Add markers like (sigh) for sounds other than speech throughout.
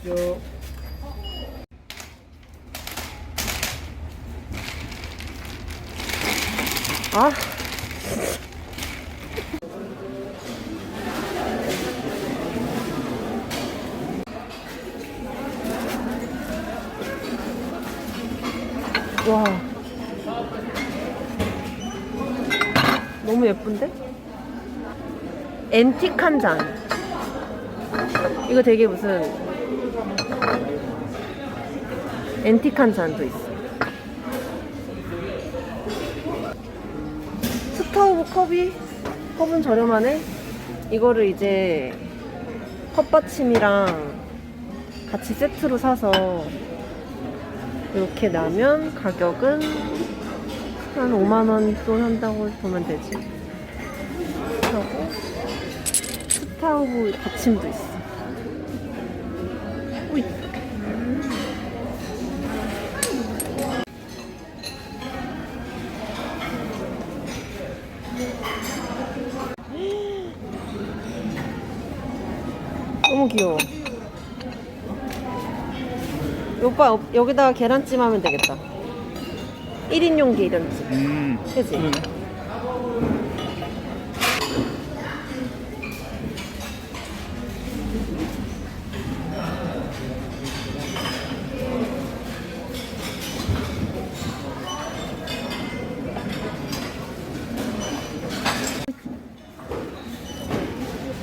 오십시오. 아. 와. 너무 예쁜데? 앤틱 한 잔. 이거 되게 무슨 앤틱한 잔도 있어. 스타우브 컵이 컵은 저렴하네. 이거를 이제 컵받침이랑 같이 세트로 사서 이렇게 나면 가격은 한 5만 원돈 한다고 보면 되지. 하고 스타우브 받침도 있어. 너무 귀여워. 오빠 여- 여기다가 계란찜 하면 되겠다. 1인용 계란찜. 음. 그치?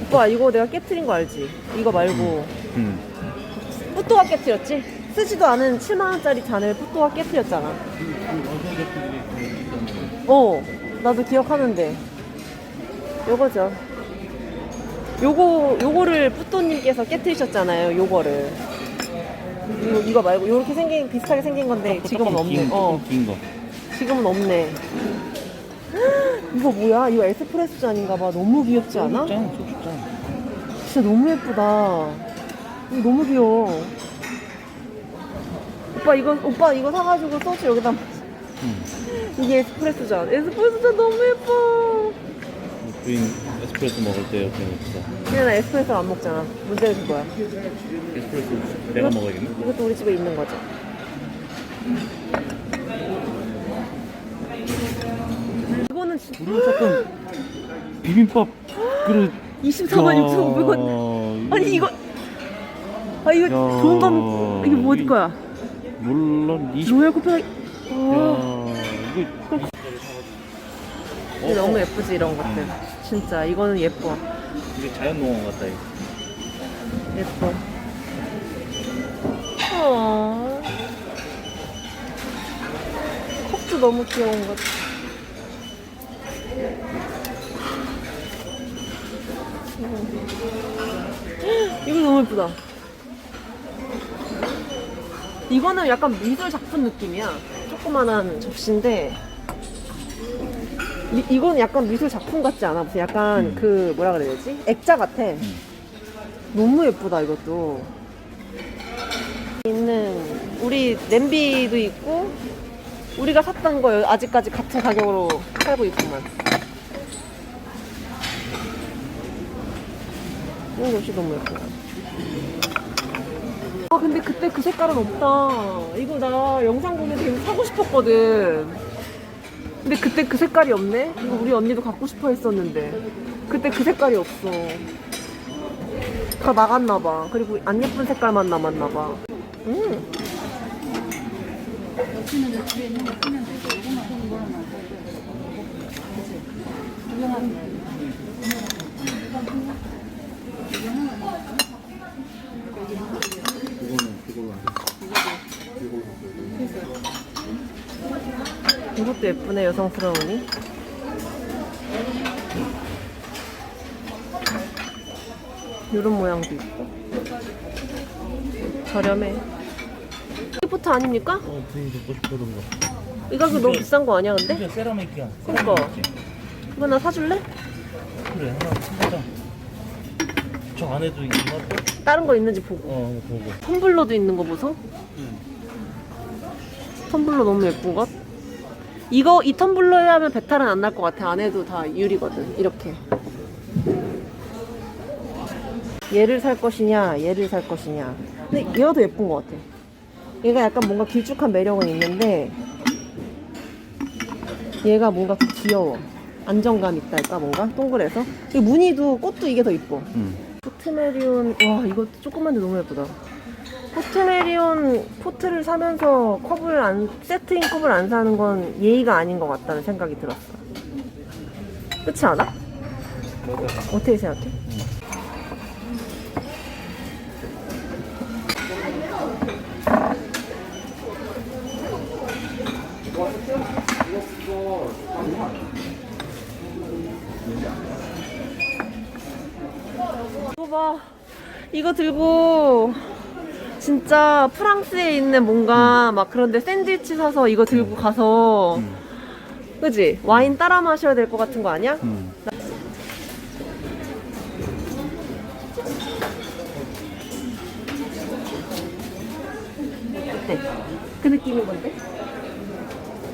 오빠 이거 내가 깨트린 거 알지? 이거 말고. 음. 뿌또가 깨트렸지? 쓰지도 않은 7만 원짜리 잔을 뿌또가 깨트렸잖아. 어 나도 기억하는데. 요거죠. 요거 요거를 뿌또님께서 깨트리셨잖아요 요거를. 이거, 이거 말고 요렇게 생긴 비슷하게 생긴 건데 지금은 없네. 어. 긴 거. 지금은 없네 이거 뭐야 이거 에스프레소 잔인가봐 너무 귀엽지 않아? 짠, 소주 짠. 진짜 너무 예쁘다. 이거 너무 귀여워. 오빠 이거 오빠 이거 사가지고 소주 여기다 마- 음. 이게 에스프레소 잔. 에스프레소 잔 너무 예뻐. 부인 에스프레소 먹을 때 옆에 있어. 근데 나 에스프레소 안 먹잖아. 문제는 그거야. 에스프레소 내가 먹어야겠네. 이것도 우리 집에 있는 거죠. 이거는 진짜 우리 조금 비빔밥 그릇. 24만 6,500원. 아니 이거 아 이거 야, 좋은 건 이게 뭐 이- 거야? 물론 20. 로얄 코페라. 야, 어. 이거 이게 너무 예쁘지 이런 것들. 진짜 이거는 예뻐. 이게 자연 농원 같다 이거. 예뻐. 어. 컵도 너무 귀여운 것 같아. 너무 예쁘다. 이거는 약간 미술 작품 느낌이야. 조그만한 접시인데. 이, 이건 약간 미술 작품 같지 않아? 무슨 약간 음. 그 뭐라 그래야 되지? 액자 같아. 너무 예쁘다 이것도. 있는 우리 냄비도 있고 우리가 샀던 거 아직까지 같은 가격으로 팔고 있구만. 이런 것이 너무 예쁘다. 아 근데 그때 그 색깔은 없다. 이거 나 영상 보면서 이거 사고 싶었거든. 근데 그때 그 색깔이 없네? 이거 우리 언니도 갖고 싶어 했었는데. 그때 그 색깔이 없어. 다 나갔나봐. 그리고 안 예쁜 색깔만 남았나봐. 음. 이걸로 이것도 예쁘네, 여성스러우니. 이런 모양도 있고. 저렴해. 기프트 아닙니까? 어, 부인 듣고 싶어던 거. 이 가격 너무 비싼 거 아니야, 근데? 이게 세라믹이야. 그러니까. 세라믹이지. 이거 나 사줄래? 그래, 하나 사자. 저 안에도 있나 또? 다른 거 있는지 보고. 어, 보고. 텀블러도 있는 거 보소? 응. 텀블러 너무 예쁜 것? 이거 이 텀블러에 하면 배탈은 안 날 것 같아. 안에도 다 유리거든. 이렇게. 얘를 살 것이냐, 얘를 살 것이냐. 근데 얘가 더 예쁜 것 같아. 얘가 약간 뭔가 길쭉한 매력은 있는데 얘가 뭔가 더 귀여워. 안정감 있달까 뭔가 동그래서. 이 무늬도 꽃도 이게 더 이뻐. 응. 포트메리온 와 이거 조그만데 너무 예쁘다. 포트메리온 포트를 사면서 컵을 안 세트인 컵을 안 사는 건 예의가 아닌 것 같다는 생각이 들었어. 그렇지 않아? 어떻게 생각해? 봐. 이거 들고 진짜 프랑스에 있는 뭔가 막 그런데 샌드위치 사서 이거 들고 가서 응. 그지 와인 따라 마셔야 될 것 같은 거 아니야? 응. 어때? 그 느낌인 건데?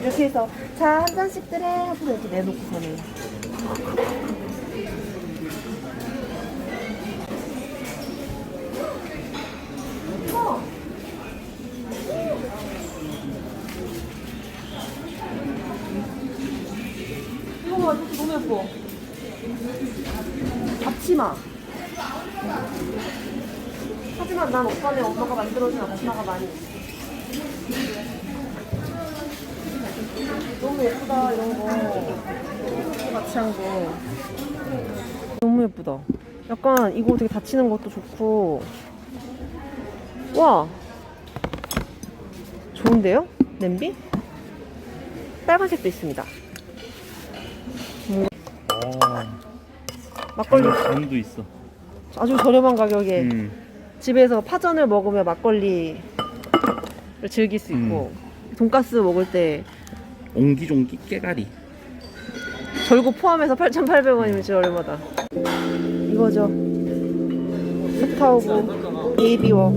이렇게 해서 자 한 잔씩들 해 하고 이렇게 내놓고서는 난 오빠네 엄마가 만들어준 앞치마가 많이 있어. 너무 예쁘다 이런 거. 같이 한 거. 너무 예쁘다. 약간 이거 되게 닫히는 것도 좋고. 와! 좋은데요? 냄비? 빨간색도 있습니다. 아, 막걸리. 장도 있어. 아주 저렴한 가격에. 응. 집에서 파전을 먹으며 막걸리를 즐길 수 있고 돈가스 먹을 때 옹기종기 깨가리. 절구 포함해서 8,800원이면 진짜 저렴하다. 이거죠. 스타오브 베이비워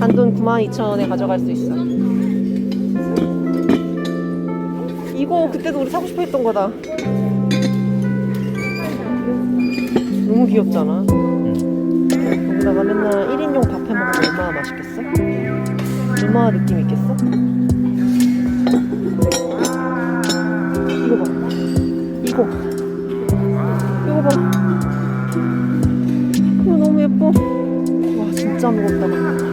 단돈 92,000원에 가져갈 수 있어. 이거 그때도 우리 사고 싶어 했던 거다. 너무 귀엽잖아. 맛있겠어? 얼마나 느낌 있겠어? 이거 봐. 이거. 이거 봐. 이거 너무 예뻐. 와, 진짜 무겁다.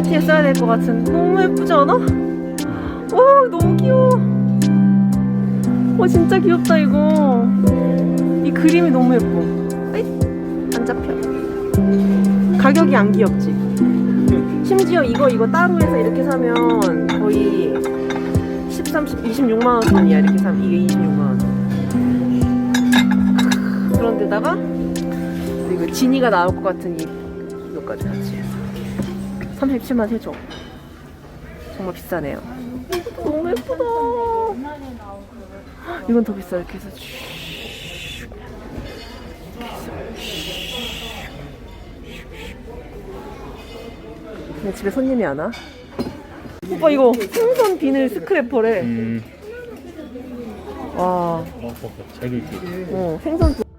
파티에 써야 될 것 같은 너무 예쁘지 않아? 오 너무 귀여워. 와 진짜 귀엽다 이거. 이 그림이 너무 예뻐. 에이, 안 잡혀. 가격이 안 귀엽지. 심지어 이거 이거 따로 해서 이렇게 사면 거의 10, 30, 26만 원이야 이렇게 사면 이게 26만 원. 그런데다가 이거 지니가 나올 것 같은 이 이거까지 같이 37만 세죠. 정말 비싸네요. 이것도 너무 예쁘다. 이건 더 비싸 이렇게 해서 슉. 근데 집에 손님이 안 와? 오빠 이거 생선 비늘 스크래퍼래. 음. 와, 어, 어, 잘 긁지. 어 생선.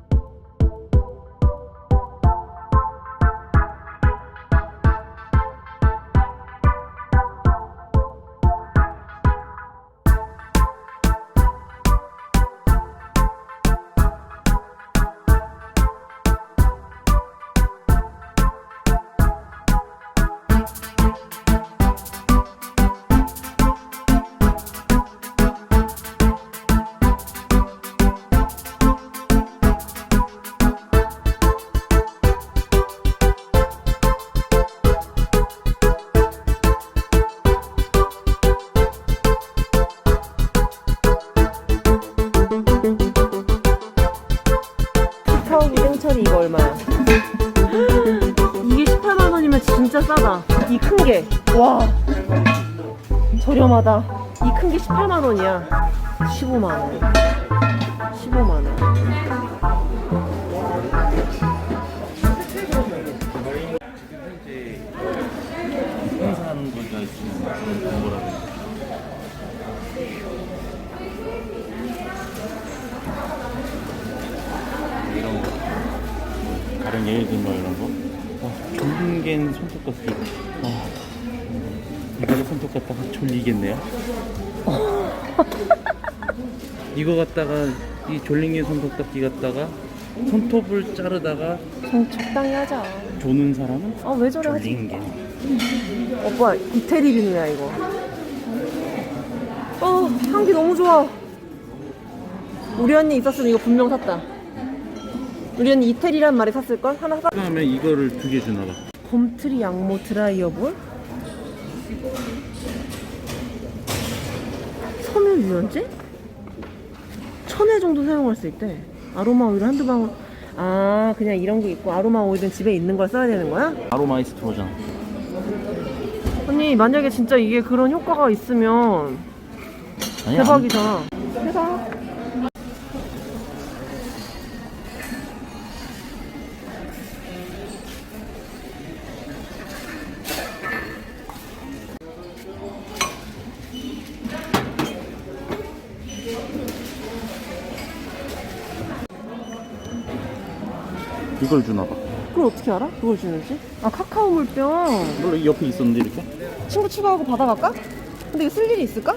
저렴하다. 이 큰 게 18만 원이야. 15만 원. 갖다 가 졸리겠네요. (laughs) 이거 갖다가 이 졸린겐 손톱깎이 갖다가 손톱을 자르다가 좀 적당히 하자. 조는 사람은 아, 왜 저래 하지? 졸린겐. 오빠, 이태리 비누야, 이거. 어, 향기 너무 좋아. 우리 언니 있었으면 이거 분명 샀다. 우리 언니 이태리란 말에 샀을걸? 하나 사. 그다음에 이거를 두 개 주나 봐. 봄트리 양모 드라이어볼? 섬유 유연제? 천회 정도 사용할 수 있대. 아로마 오일 한두 방울. 아, 그냥 이런 게 있고 아로마 오일은 집에 있는 걸 써야 되는 거야? 아로마이스트로잖아. 언니, 만약에 진짜 이게 그런 효과가 있으면 아니, 대박이잖아. 이걸 주나 봐. 그걸 어떻게 알아? 그걸 주는지? 아, 카카오 물병. 원래 옆에 있었는데 이렇게? 친구 추가하고 받아갈까? 근데 이거 쓸 일이 있을까?